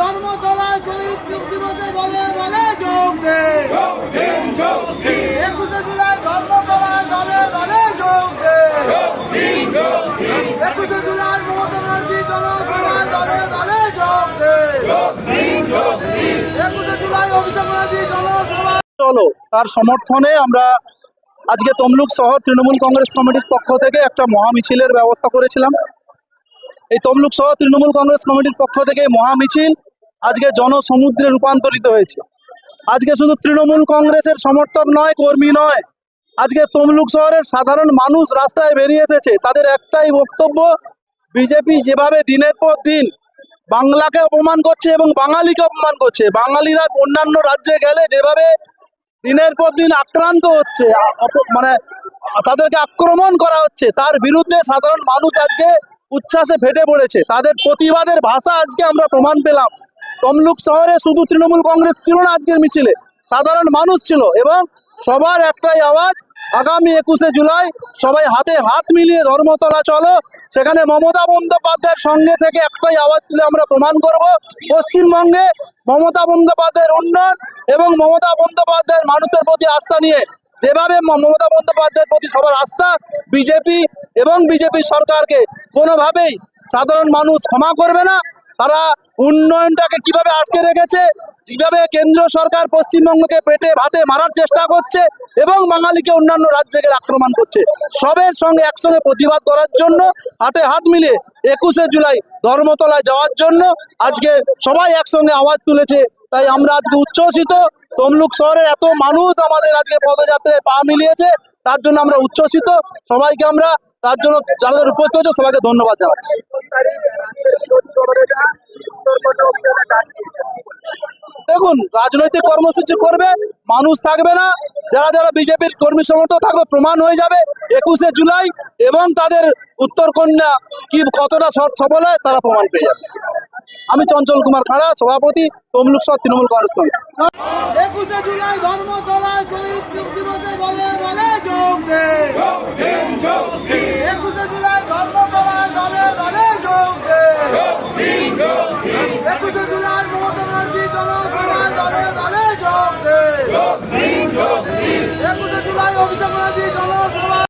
ধর্মতলায় দিবসে দলে দলে যোগ দে। একুশে জুলাই ধর্মতলায় দলে দলে যোগ দে। একুশে জুলাই মমতা ব্যানার্জি জনসভায় দলে দলে যোগ দে। একুশে জুলাই অভিষেক ব্যানার্জি জনসভায় চলো, তার সমর্থনে আমরা আজকে তমলুক শহর তৃণমূল কংগ্রেস কমিটির পক্ষ থেকে একটা মহামিছিলের ব্যবস্থা করেছিলাম। এই তমলুক শহর তৃণমূল কংগ্রেস কমিটির পক্ষ থেকে মহামিছিল আজকে জনসমুদ্রে রূপান্তরিত হয়েছে। আজকে শুধু তৃণমূল কংগ্রেসের সমর্থক নয়, কর্মী নয়। আজকে তমলুক শহরের সাধারণ মানুষ রাস্তায় বেরিয়ে এসেছে। তাদের একটাই বক্তব্য, বিজেপি যেভাবে দিনের পর দিন বাংলাকে অপমান করছে এবং বাঙালিকে অপমান করছে, বাঙালিরা অন্যান্য রাজ্যে গেলে যেভাবে দিনের পর দিন আক্রান্ত হচ্ছে মানে তাদেরকে আক্রমণ করা হচ্ছে, তার বিরুদ্ধে সাধারণ মানুষ আজকে উচ্ছ্বাসে ফেটে পড়েছে। তাদের প্রতিবাদের ভাষা আজকে আমরা প্রমাণ পেলাম। তমলুক শহরে শুধু তৃণমূল কংগ্রেস ছিল না আজকের মিছিলে। সাধারণ মানুষ ছিল এবং সবার একটাই আওয়াজ, আগামী একুশে জুলাই সবাই হাতে হাত মিলিয়ে ধর্মতলা চলো, সেখানে মমতা বন্দ্যোপাধ্যায়ের সঙ্গে থেকে একটাই আওয়াজ তুলে আমরা প্রমাণ করব। পশ্চিমবঙ্গে মমতা বন্দ্যোপাধ্যায়ের উন্নয়ন এবং মমতা বন্দ্যোপাধ্যায়ের মানুষের প্রতি আস্থা নিয়ে, যেভাবে মমতা বন্দ্যোপাধ্যায়ের প্রতি সবার আস্থা, বিজেপি এবং বিজেপি সরকারকে কোনোভাবেই সাধারণ মানুষ ক্ষমা করবে না। তারা উন্নয়নটাকে কীভাবে আটকে রেখেছে, কীভাবে কেন্দ্রীয় সরকার পশ্চিমবঙ্গকে পেটে ভাতে মারার চেষ্টা করছে এবং বাঙালিকে অন্যান্য রাজ্যে গিয়ে আক্রমণ করছে। সবের সঙ্গে একসঙ্গে প্রতিবাদ করার জন্য, হাতে হাত মিলে একুশে জুলাই ধর্মতলায় যাওয়ার জন্য আজকে সবাই একসঙ্গে আওয়াজ তুলেছে। তাই আমরা আজকে উচ্ছ্বসিত। তমলুক শহরে এত মানুষ আমাদের আজকে পদযাত্রায় পা মিলিয়েছে, তার জন্য আমরা উচ্ছ্বসিত। সবাইকে আমরা তার জন্য যারা যারা উপস্থিত হয়েছে সবাইকে ধন্যবাদ জানাচ্ছি। দেখুন রাজনৈতিক কর্মসূচি করবে মানুষ থাকবে না। যারা যারা বিজেপির কর্মী সমর্থক থাকবে প্রমাণ হয়ে যাবে একুশে জুলাই এবং তাদের উত্তর কন্যা কি কতটা সৎ সফল হয় তারা প্রমাণ পেয়ে যাবে। আমি চঞ্চল কুমার খাড়া সভাপতি তমলুক শহর তৃণমূল কংগ্রেস কমিটি একুশে জুলাই ধর্মতলায় শহীদ দিবসে দলে দলে যোগ দে